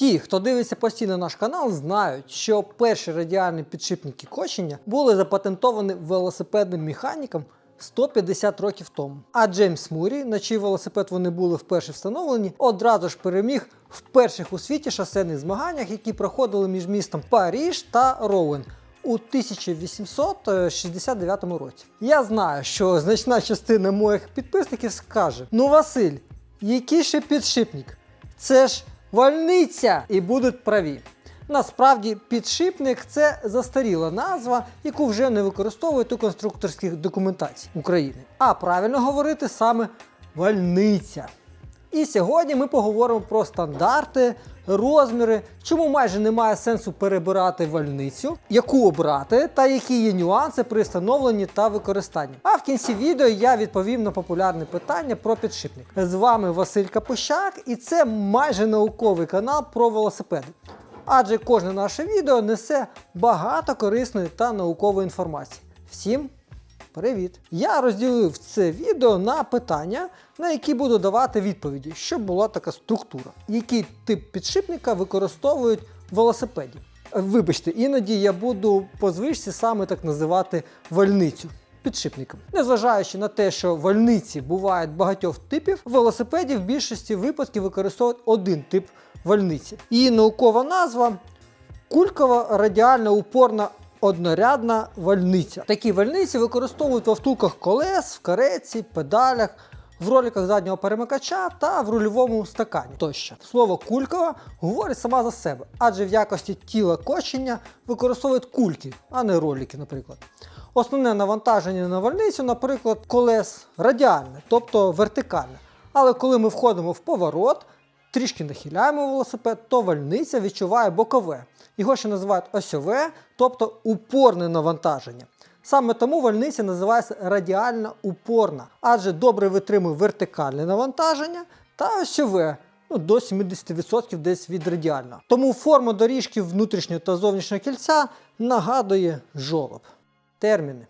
Ті, хто дивиться постійно наш канал, знають, що перші радіальні підшипники кочення були запатентовані велосипедним механіком 150 років тому. А Джеймс Мурі, на чий велосипед вони були вперше встановлені, одразу ж переміг в перших у світі шосейних змаганнях, які проходили між містом Паріж та Роуен. У 1869 році. Я знаю, що значна частина моїх підписників скаже: Ну, Василь, який ще підшипник? Це ж вольниця! І будуть праві. Насправді, підшипник це застаріла назва, яку вже не використовують у конструкторських документацій України. А правильно говорити саме вольниця. І сьогодні ми поговоримо про стандарти, розміри, чому майже немає сенсу перебирати вальницю, яку обрати та які є нюанси при встановленні та використанні. А в кінці відео я відповім на популярне питання про підшипник. З вами Василь Капущак, і це майже науковий канал про велосипеди. Адже кожне наше відео несе багато корисної та наукової інформації. Всім Привіт! Я розділив це відео на питання, на які буду давати відповіді, щоб була така структура. Який тип підшипника використовують велосипеді? Вибачте, іноді я буду по звичці саме так називати вальницю. Підшипником. Незважаючи на те, що вальниці бувають багатьох типів, велосипеді в більшості випадків використовують один тип вальниці. Її наукова назва кулькова радіальна упорна однорядна вальниця. Такі вальниці використовують в втулках колес, в кареці, педалях, в роликах заднього перемикача та в рульовому стакані тощо. Слово кулькова говорить сама за себе, адже в якості тіла кочення використовують кульки, а не ролики, наприклад. Основне навантаження на вальницю, наприклад, колес радіальне, тобто вертикальне. Але коли ми входимо в поворот, трішки нахиляємо велосипед, то вальниця відчуває бокове. Його ще називають осьове, тобто упорне навантаження. Саме тому вальниця називається радіально упорна, адже добре витримує вертикальне навантаження та осьове. Ну, до 70% десь від радіального. Тому форма доріжки внутрішнього та зовнішнього кільця нагадує жолоб. Терміни.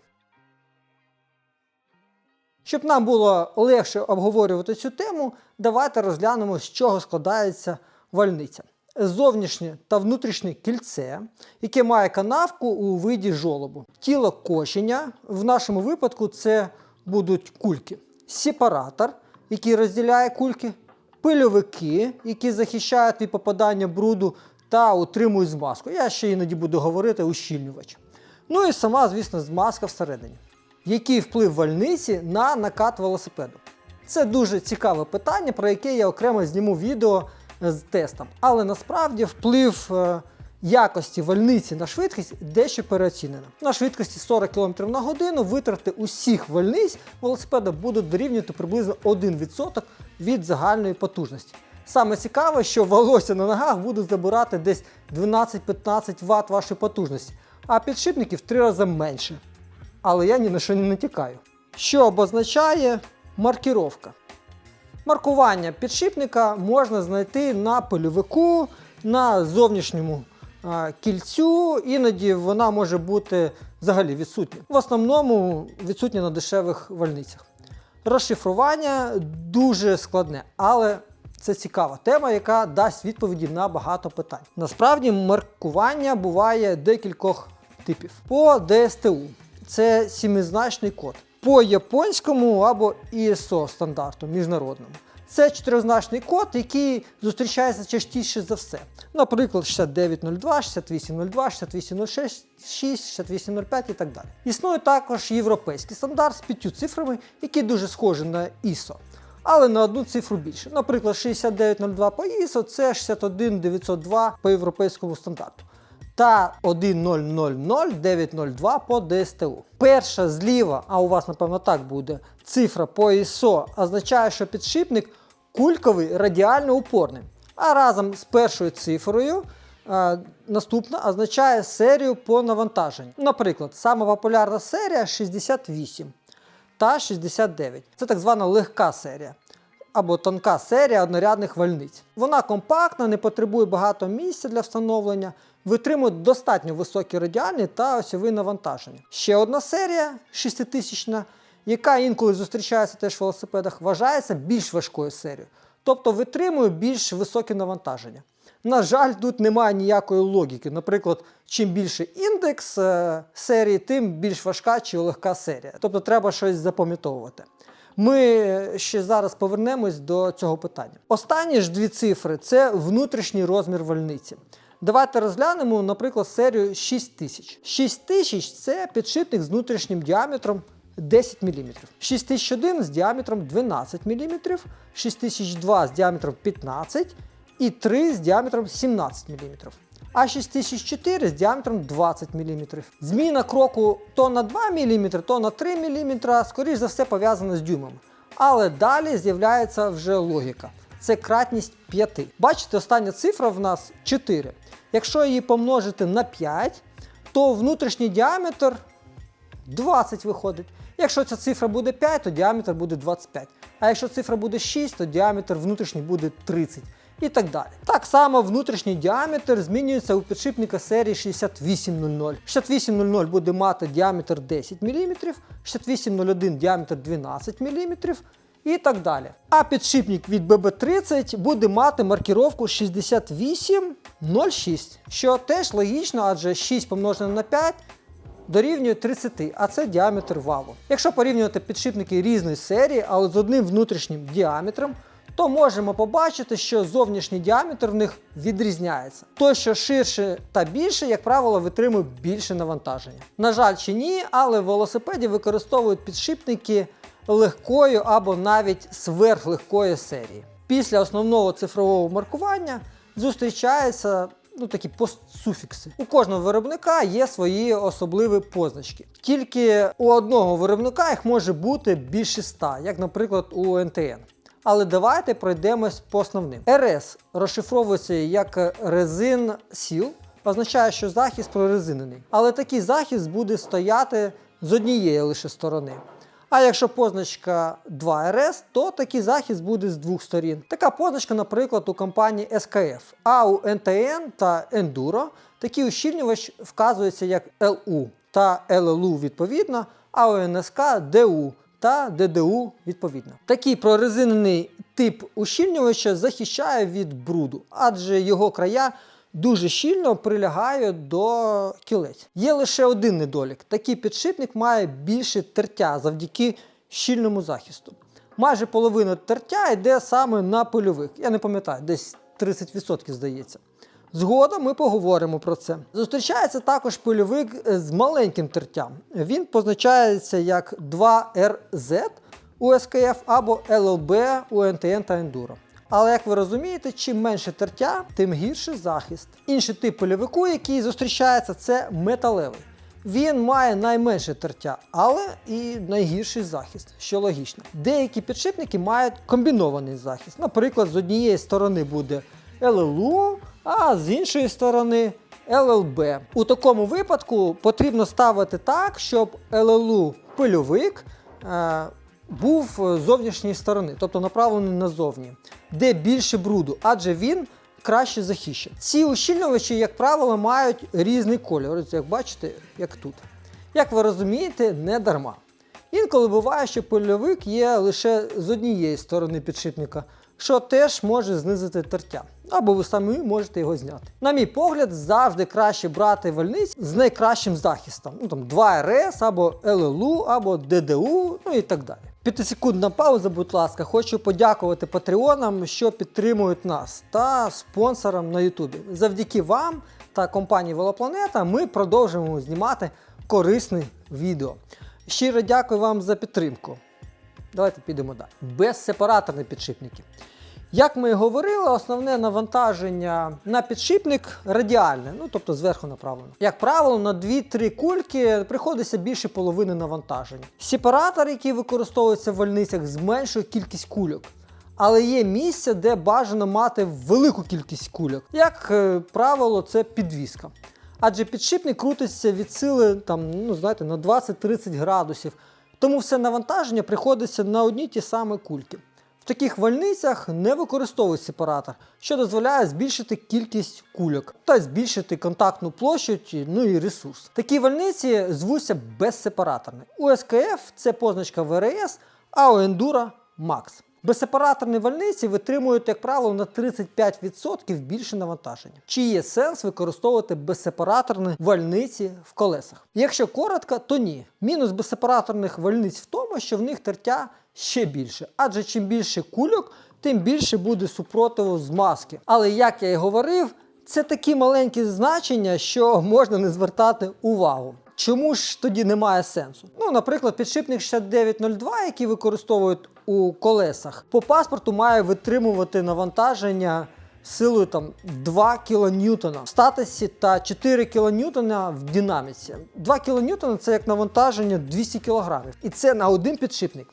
Щоб нам було легше обговорювати цю тему, давайте розглянемо, з чого складається вальниця. Зовнішнє та внутрішнє кільце, яке має канавку у виді жолобу. Тіло кошення, в нашому випадку це будуть кульки. Сепаратор, який розділяє кульки, пильовики, які захищають від попадання бруду та утримують змазку. Я ще іноді буду говорити ущільнювач. Ну і сама, звісно, змазка всередині. Який вплив вальниці на накат велосипеду? Це дуже цікаве питання, про яке я окремо зніму відео з тестом. Але насправді вплив е, якості вальниці на швидкість дещо переоцінено. На швидкості 40 км на годину витрати усіх вальниць велосипеда будуть дорівнювати приблизно 1% від загальної потужності. Саме цікаве, що волосся на ногах будуть забирати десь 12-15 Вт вашої потужності, а підшипники в 3 рази менше. Але я ні на що не натякаю. Що обозначає маркіровка? Маркування підшипника можна знайти на пильовику, на зовнішньому кільцю, іноді вона може бути взагалі відсутня. В основному відсутня на дешевих вальницях. Розшифрування дуже складне, але це цікава тема, яка дасть відповіді на багато питань. Насправді, маркування буває декількох типів. По ДСТУ це сімизначний код. По японському або ISO стандарту міжнародному. Це чотиризначний код, який зустрічається частіше за все. Наприклад, 6902, 6802, 6806, 6805 і так далі. Існує також європейський стандарт з п'ятью цифрами, який дуже схожий на ISO, але на одну цифру більше. Наприклад, 6902 по ISO це 61902 по європейському стандарту. Та 1000902 по ДСТУ. Перша зліва, а у вас, напевно, так буде, цифра по ISO означає, що підшипник кульковий радіально упорний. А разом з першою цифрою а, наступна означає серію по навантаженню. Наприклад, сама популярна серія 68 та 69. Це так звана легка серія. Або тонка серія однорядних вальниць. Вона компактна, не потребує багато місця для встановлення, витримує достатньо високі радіальні та осьові навантаження. Ще одна серія 6000, яка інколи зустрічається теж в велосипедах, вважається більш важкою серією, тобто витримує більш високі навантаження. На жаль, тут немає ніякої логіки. Наприклад, чим більше індекс е, серії, тим більш важка чи легка серія. Тобто треба щось запам'ятовувати. Ми ще зараз повернемось до цього питання. Останні ж дві цифри це внутрішній розмір вальниці. Давайте розглянемо, наприклад, серію 6000. 6000 це підшипник з внутрішнім діаметром 10 мм. 6001 з діаметром 12 мм, 6002 з діаметром 15 і 3 з діаметром 17 мм. А 6004 з діаметром 20 мм. Зміна кроку то на 2 мм, то на 3 мм, скоріш за все пов'язана з дюймом. Але далі з'являється вже логіка. Це кратність 5. Бачите, остання цифра в нас 4. Якщо її помножити на 5, то внутрішній діаметр 20 виходить. Якщо ця цифра буде 5, то діаметр буде 25. А якщо цифра буде 6, то діаметр внутрішній буде 30. І так далі. Так само внутрішній діаметр змінюється у підшипника серії 6800. 6800 буде мати діаметр 10 мм, 6801 діаметр 12 мм і так далі. А підшипник від BB30 буде мати маркіровку 6806, що теж логічно, адже 6 помножене на 5 дорівнює 30, а це діаметр валу. Якщо порівнювати підшипники різної серії, але з одним внутрішнім діаметром, то можемо побачити, що зовнішній діаметр в них відрізняється. Той, що ширше та більше, як правило, витримує більше навантаження. На жаль, чи ні, але велосипеді використовують підшипники легкої або навіть сверхлегкої серії. Після основного цифрового маркування зустрічаються ну, такі постсуфікси. У кожного виробника є свої особливі позначки. Тільки у одного виробника їх може бути більше 100, як, наприклад, у НТН. Але давайте пройдемось по основним. РС розшифровується як резин сіл, означає, що захист прорезинений. Але такий захист буде стояти з однієї лише сторони. А якщо позначка 2RS, то такий захист буде з двох сторін. Така позначка, наприклад, у компанії SKF. А у NTN та Enduro такий ущільнювач вказується як LU та LLU відповідно, а у NSK DU та ДДУ відповідно. Такий прорезинений тип ущільнювача захищає від бруду, адже його края дуже щільно прилягають до кілець. Є лише один недолік: такий підшипник має більше тертя завдяки щільному захисту. Майже половина тертя йде саме на польових. Я не пам'ятаю, десь 30% здається. Згодом ми поговоримо про це. Зустрічається також польовик з маленьким тертям. Він позначається як 2RZ у SKF або LLB у NTN та Enduro. Але як ви розумієте, чим менше тертя, тим гірший захист. Інший тип польовику, який зустрічається, це металевий. Він має найменше тертя, але і найгірший захист, що логічно. Деякі підшипники мають комбінований захист. Наприклад, з однієї сторони буде ЛЛУ, а з іншої сторони ЛЛБ. У такому випадку потрібно ставити так, щоб ЛЛУ пильовик е, був з зовнішньої сторони, тобто направлений назовні, де більше бруду, адже він краще захищений. Ці ущільнювачі, як правило, мають різний кольор, як бачите, як тут. Як ви розумієте, не дарма. Інколи буває, що пильовик є лише з однієї сторони підшипника, що теж може знизити тертя. Або ви самі можете його зняти. На мій погляд, завжди краще брати вальниць з найкращим захистом. Ну там 2RS, або ЛЛУ, або ДДУ, ну і так далі. П'ятисекундна пауза, будь ласка. Хочу подякувати патреонам, що підтримують нас та спонсорам на Ютубі. Завдяки вам та компанії Велопланета ми продовжуємо знімати корисне відео. Щиро дякую вам за підтримку. Давайте підемо далі. Безсепараторні підшипники. Як ми і говорили, основне навантаження на підшипник радіальне, ну тобто зверху направлено. Як правило, на 2-3 кульки приходиться більше половини навантаження. Сепаратор, який використовується в вальницях, зменшує кількість кульок. Але є місця, де бажано мати велику кількість кульок. Як е, правило, це підвіска. Адже підшипник крутиться від сили там, ну, знаєте, на 20-30 градусів. Тому все навантаження приходиться на одні ті самі кульки. Таких вальницях не використовують сепаратор, що дозволяє збільшити кількість кульок та збільшити контактну площу, ну і ресурс. Такі вальниці звуться безсепараторні. У SKF це позначка ВРС, а у Enduro Max. Безсепараторні вальниці витримують, як правило, на 35% більше навантаження. Чи є сенс використовувати безсепараторні вальниці в колесах? Якщо коротко, то ні. Мінус безсепараторних вальниць в тому, що в них тертя ще більше, адже чим більше кульок, тим більше буде супротиву змазки. Але як я і говорив, це такі маленькі значення, що можна не звертати увагу. Чому ж тоді немає сенсу? Ну, наприклад, підшипник 6902, який використовують у колесах, по паспорту має витримувати навантаження силою там 2 кН в статусі та 4 кН в динаміці. 2 кН це як навантаження 200 кг. І це на один підшипник.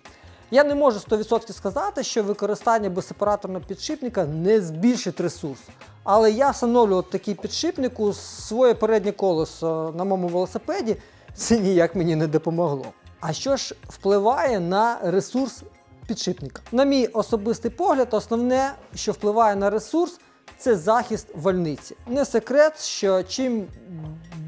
Я не можу 100% сказати, що використання безсепараторного підшипника не збільшить ресурс. Але я встановлював такий підшипник у своє переднє колесо на моєму велосипеді. Це ніяк мені не допомогло. А що ж впливає на ресурс підшипника? На мій особистий погляд, основне, що впливає на ресурс, це захист вальниці. Не секрет, що чим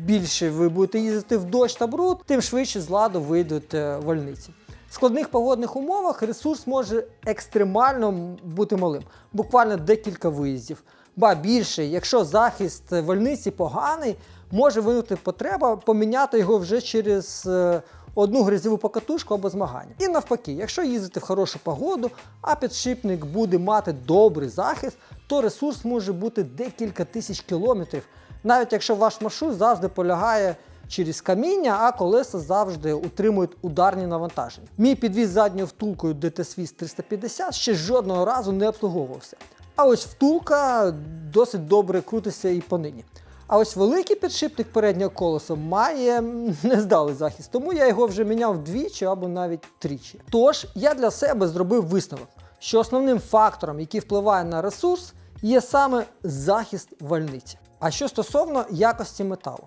більше ви будете їздити в дощ та бруд, тим швидше з ладу вийдуть е, вальниці. Складних погодних умовах ресурс може екстремально бути малим, буквально декілька виїздів. Ба більше, якщо захист вальниці поганий, може виникнути потреба поміняти його вже через е, одну грязьову покатушку або змагання. І навпаки, якщо їздити в хорошу погоду, а підшипник буде мати добрий захист, то ресурс може бути декілька тисяч кілометрів, навіть якщо ваш маршрут завжди полягає через каміння, а колеса завжди утримують ударні навантаження. Мій підвіз задньою втулкою DT-Swiss 350 ще жодного разу не обслуговувався. А ось втулка досить добре крутиться і понині. А ось великий підшипник переднього колеса має нездалий захист, тому я його вже міняв двічі або навіть тричі. Тож я для себе зробив висновок, що основним фактором, який впливає на ресурс, є саме захист вальниці. А що стосовно якості металу,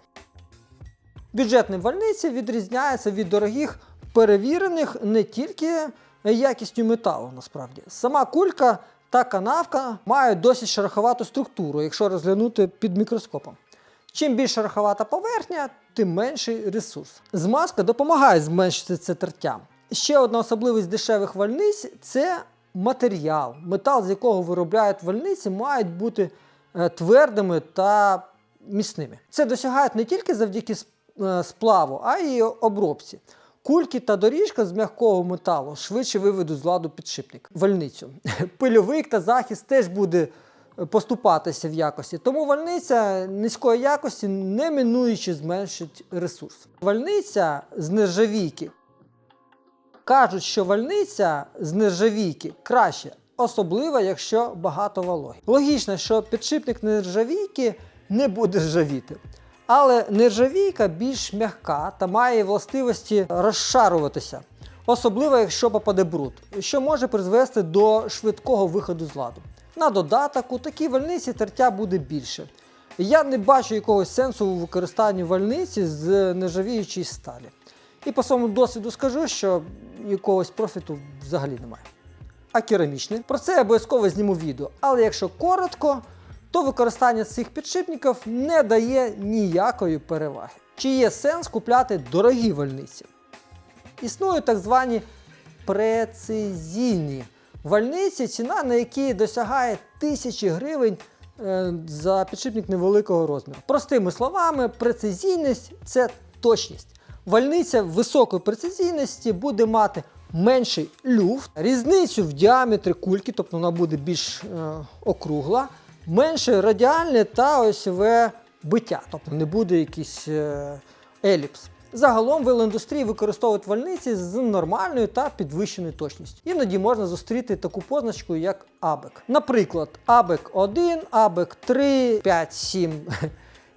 бюджетні вальниці відрізняються від дорогих перевірених не тільки якістю металу, насправді. Сама кулька та канавка мають досить шероховату структуру, якщо розглянути під мікроскопом. Чим більш шероховата поверхня, тим менший ресурс. Змазка допомагає зменшити це тертя. Ще одна особливість дешевих вальниць це матеріал. Метал, з якого виробляють вальниці, мають бути е, твердими та міцними. Це досягають не тільки завдяки сплаву, а й обробці. Кульки та доріжка з м'якого металу швидше виведуть з ладу підшипник, вальницю. Пильовик та захист теж буде е, поступатися в якості. Тому вальниця низької якості неминуючи зменшить ресурс. Вальниця з нержавійки. Кажуть, що вальниця з нержавійки краще, особливо якщо багато вологи. Логічно, що підшипник нержавійки не буде ржавіти. Але нержавійка більш м'яка та має властивості розшаруватися, особливо якщо попаде бруд, що може призвести до швидкого виходу з ладу. На додаток, у такій вальниці тертя буде більше. Я не бачу якогось сенсу у використанні вальниці з нержавіючої сталі. І по своєму досвіду скажу, що якогось профіту взагалі немає. А керамічний? Про це я обов'язково зніму відео. Але якщо коротко, то використання цих підшипників не дає ніякої переваги. Чи є сенс купляти дорогі вальниці? Існують так звані прецизійні вальниці, ціна на які досягає тисячі гривень е, за підшипник невеликого розміру. Простими словами, прецизійність це точність. Вальниця високої прецизійності буде мати менший люфт, різницю в діаметрі кульки, тобто вона буде більш е, округла, менше радіальне та осьове биття, тобто не буде якийсь е, еліпс. Загалом велоіндустрії використовують вальниці з нормальною та підвищеною точністю. Іноді можна зустріти таку позначку, як абек. Наприклад, абек 1, абек 3, 5, 7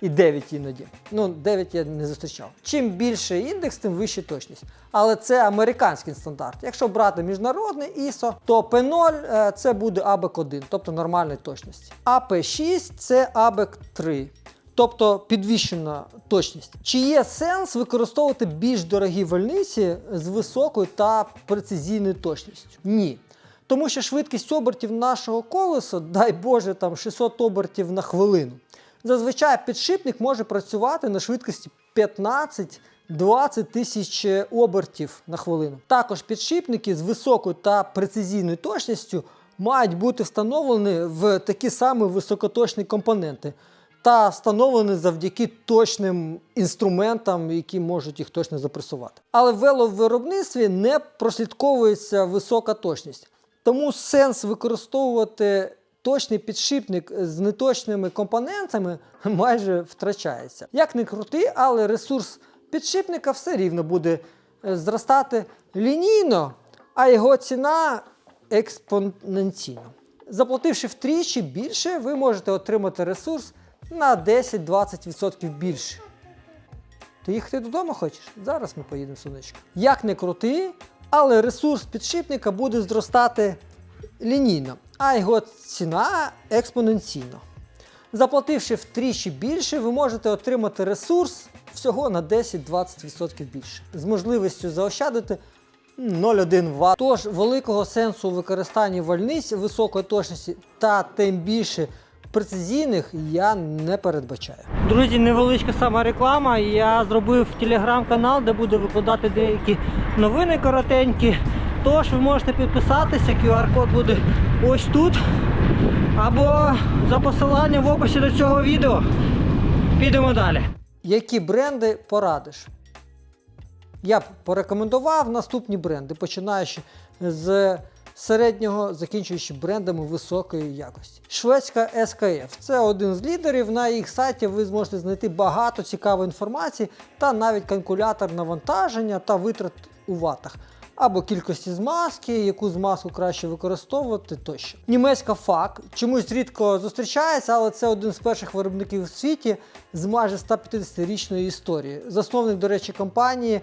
і 9 іноді. Ну, 9 я не зустрічав. Чим більше індекс, тим вища точність. Але це американський стандарт. Якщо брати міжнародний ISO, то P0 е, це буде ABEC 1, тобто нормальної точності. А P6 це ABEC 3. Тобто підвищена точність. Чи є сенс використовувати більш дорогі вальниці з високою та прецизійною точністю? Ні. Тому що швидкість обертів нашого колеса, дай Боже, там 600 обертів на хвилину. Зазвичай підшипник може працювати на швидкості 15. 20 тисяч обертів на хвилину. Також підшипники з високою та прецизійною точністю мають бути встановлені в такі самі високоточні компоненти та встановлені завдяки точним інструментам, які можуть їх точно запресувати. Але в веловиробництві не прослідковується висока точність. Тому сенс використовувати точний підшипник з неточними компонентами майже втрачається. Як не крути, але ресурс підшипника все рівно буде е, зростати лінійно, а його ціна експоненційно. Заплативши втричі більше, ви можете отримати ресурс на 10-20% більше. Ти їхати додому хочеш? Зараз ми поїдемо сонечко. Як не крути, але ресурс підшипника буде зростати лінійно, а його ціна експоненційно. Заплативши втричі більше, ви можете отримати ресурс всього на 10-20% більше, з можливістю заощадити 0,1 Вт. Тож великого сенсу у використанні вальниць високої точності та тим більше прецизійних я не передбачаю. Друзі, невеличка сама реклама. Я зробив телеграм-канал, де буду викладати деякі новини коротенькі. Тож ви можете підписатися, QR-код буде ось тут. Або за посиланням в описі до цього відео. Підемо далі. Які бренди порадиш? Я б порекомендував наступні бренди, починаючи з середнього, закінчуючи брендами високої якості. Шведська SKF це один з лідерів. На їх сайті ви зможете знайти багато цікавої інформації та навіть калькулятор навантаження та витрат у ватах. Або кількості змазки, яку змазку краще використовувати тощо. Німецька ФАК чомусь рідко зустрічається, але це один з перших виробників у світі з майже 150-річної історії. Засновник, до речі, компанії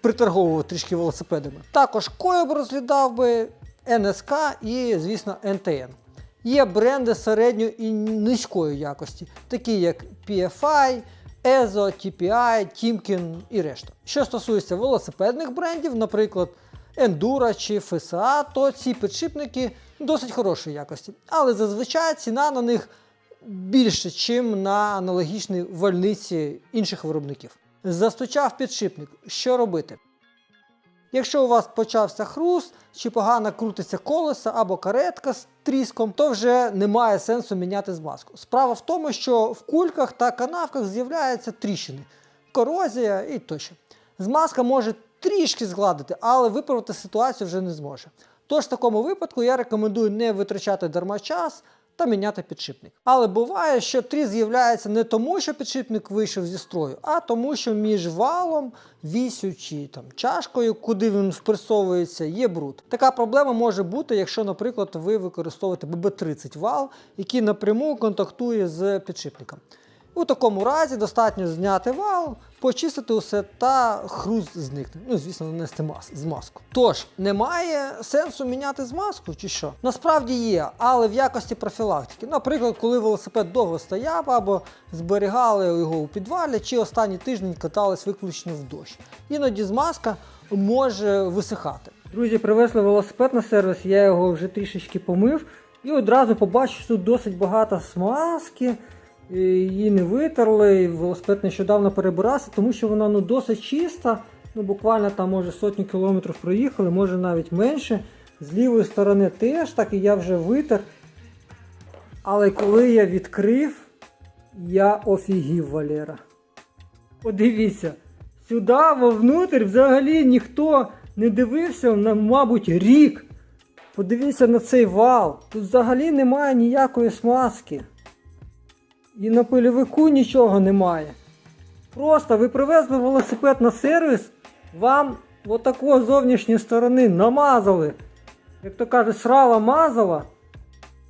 приторговував трішки велосипедами. Також Коєб розглядав би НСК і, звісно, НТН. Є бренди середньої і низької якості, такі як PFI, EZO, TPI, Timken і решта. Що стосується велосипедних брендів, наприклад, Endura чи FSA, то ці підшипники досить хорошої якості. Але зазвичай ціна на них більше, ніж на аналогічні вальниці інших виробників. Застучав підшипник. Що робити? Якщо у вас почався хруст, чи погано крутиться колесо або каретка з тріском, то вже немає сенсу міняти змазку. Справа в тому, що в кульках та канавках з'являються тріщини, корозія і тощо. Змазка може трішки згладити, але виправити ситуацію вже не зможе. Тож в такому випадку я рекомендую не витрачати дарма час та міняти підшипник. Але буває, що тріс з'являється не тому, що підшипник вийшов зі строю, а тому, що між валом, вісю чи там, чашкою, куди він впресовується, є бруд. Така проблема може бути, якщо, наприклад, ви використовуєте ББ30 вал, який напряму контактує з підшипником. У такому разі достатньо зняти вал, почистити усе та хруст зникне. Ну, звісно, нанести мас, змазку. Тож, немає сенсу міняти змазку чи що? Насправді є, але в якості профілактики. Наприклад, коли велосипед довго стояв або зберігали його у підвалі, чи останній тиждень катались виключно в дощ. Іноді змазка може висихати. Друзі, привезли велосипед на сервіс, я його вже трішечки помив і одразу побачив, що тут досить багато смазки її не витерли, і велосипед нещодавно перебирався, тому що вона ну, досить чиста. Ну, буквально там може сотні кілометрів проїхали, може навіть менше. З лівої сторони теж так і я вже витер. Але коли я відкрив, я офігів Валера. Подивіться, сюди вовнутрь взагалі ніхто не дивився, на, мабуть, рік. Подивіться на цей вал. Тут взагалі немає ніякої смазки. І на пильовику нічого немає. Просто ви привезли велосипед на сервіс, вам отакого зовнішньої сторони намазали. Як то кажуть, срала мазала,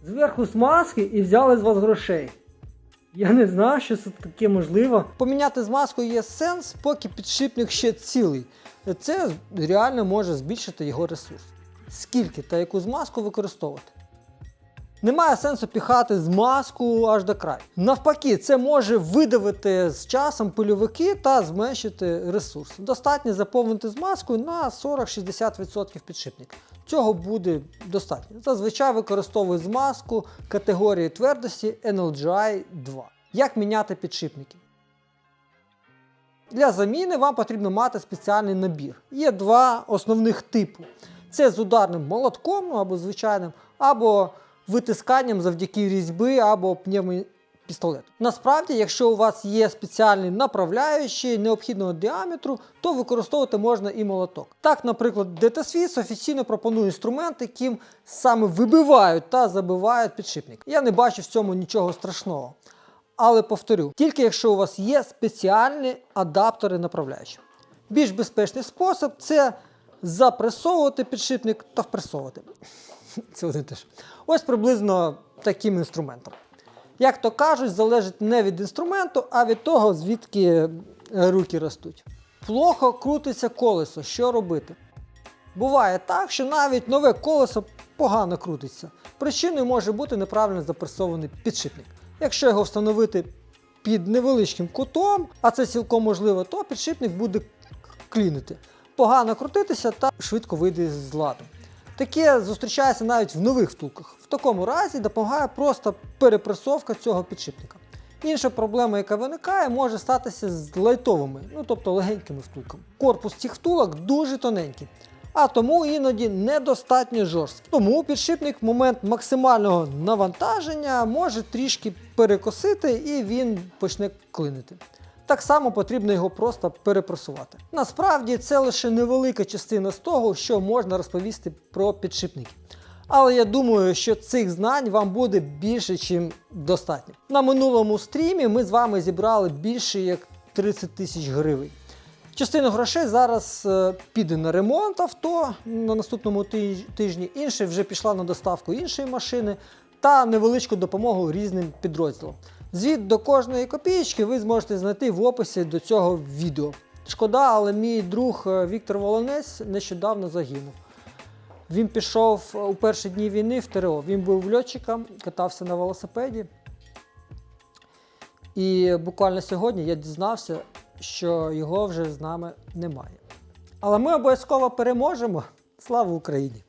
зверху смазки і взяли з вас грошей. Я не знаю, що це таке можливо. Поміняти змазку є сенс, поки підшипник ще цілий. Це реально може збільшити його ресурс. Скільки та яку змазку використовувати? Немає сенсу піхати змазку аж до краю. Навпаки, це може видавити з часом пильовики та зменшити ресурс. Достатньо заповнити змазкою на 40-60% підшипника. Цього буде достатньо. Зазвичай використовую змазку категорії твердості NLGI 2. Як міняти підшипники? Для заміни вам потрібно мати спеціальний набір. Є два основних типу: це з ударним молотком або звичайним, або витисканням завдяки різьби або пневмопістолету. Насправді, якщо у вас є спеціальний направляючий необхідного діаметру, то використовувати можна і молоток. Так, наприклад, DTSWIS офіційно пропонує інструмент, яким саме вибивають та забивають підшипник. Я не бачу в цьому нічого страшного. Але повторю, тільки якщо у вас є спеціальні адаптери направляючі. Більш безпечний спосіб це запресовувати підшипник та впресовувати. Це один теж. Ось приблизно таким інструментом. Як то кажуть, залежить не від інструменту, а від того, звідки е, руки ростуть. Плохо крутиться колесо. Що робити? Буває так, що навіть нове колесо погано крутиться. Причиною може бути неправильно запресований підшипник. Якщо його встановити під невеличким кутом, а це цілком можливо, то підшипник буде клінити, погано крутитися та швидко вийде з ладу. Таке зустрічається навіть в нових втулках. В такому разі допомагає просто перепресовка цього підшипника. Інша проблема, яка виникає, може статися з лайтовими, ну тобто легенькими втулками. Корпус цих втулок дуже тоненький, а тому іноді недостатньо жорсткий. Тому підшипник в момент максимального навантаження може трішки перекосити і він почне клинити. Так само потрібно його просто перепресувати. Насправді це лише невелика частина з того, що можна розповісти про підшипники. Але я думаю, що цих знань вам буде більше, ніж достатньо. На минулому стрімі ми з вами зібрали більше як 30 тисяч гривень. Частина грошей зараз е, піде на ремонт авто на наступному тижні, інша вже пішла на доставку іншої машини та невеличку допомогу різним підрозділам. Звіт до кожної копієчки ви зможете знайти в описі до цього відео. Шкода, але мій друг е, Віктор Волонець нещодавно загинув. Він пішов е, у перші дні війни в ТРО. Він був льотчиком, катався на велосипеді. І буквально сьогодні я дізнався, що його вже з нами немає. Але ми обов'язково переможемо. Слава Україні!